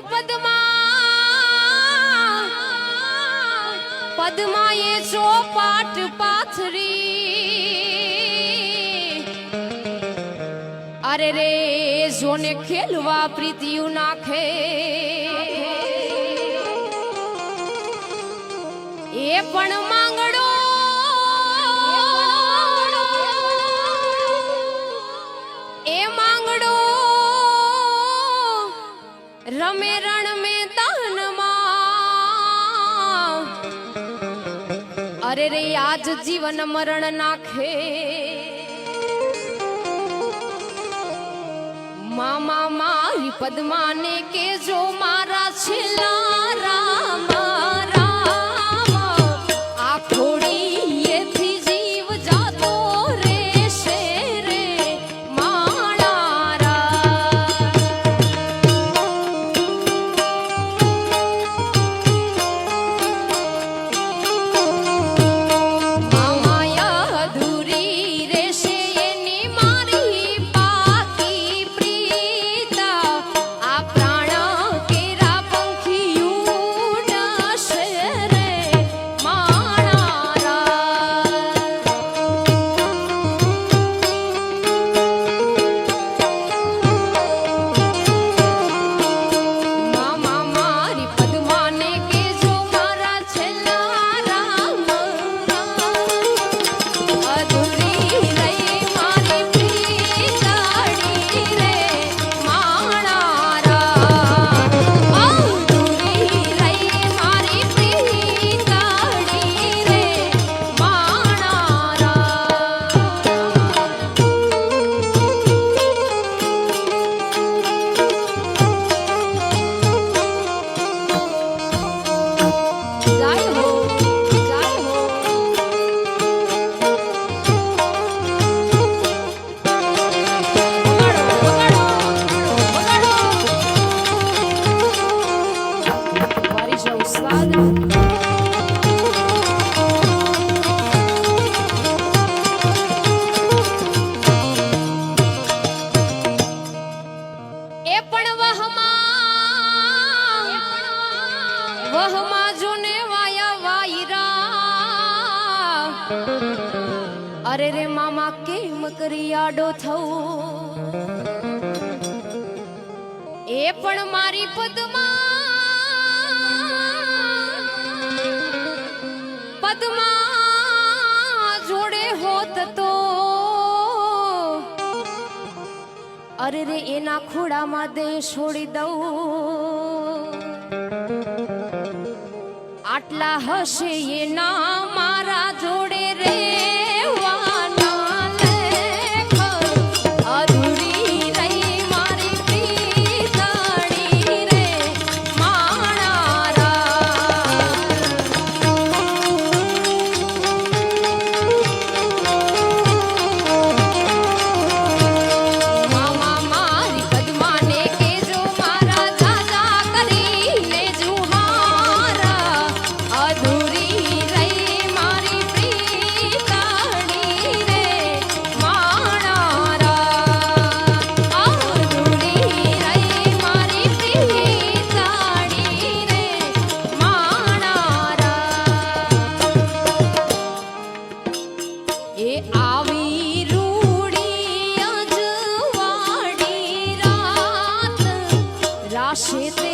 પદમા. ચોપાટ પાથરી. અરે રે જોને ખેલવા પ્રીતિયું નાખે. એ પણ માંગડો રમે રણ મેદાનમાં અરે રે, આજ જીવન મરણ નાખે. મામા મારી પદ્માને કે જો મારા રામ રામ. કરી આડો થવું એ પણ મારી પદ્મા. પદ્મા જોડે હોત તો. અરે રે, એના ખોડામાં દે છોડી દઉં. આટલા હશે એના મારા જોડે રે. એ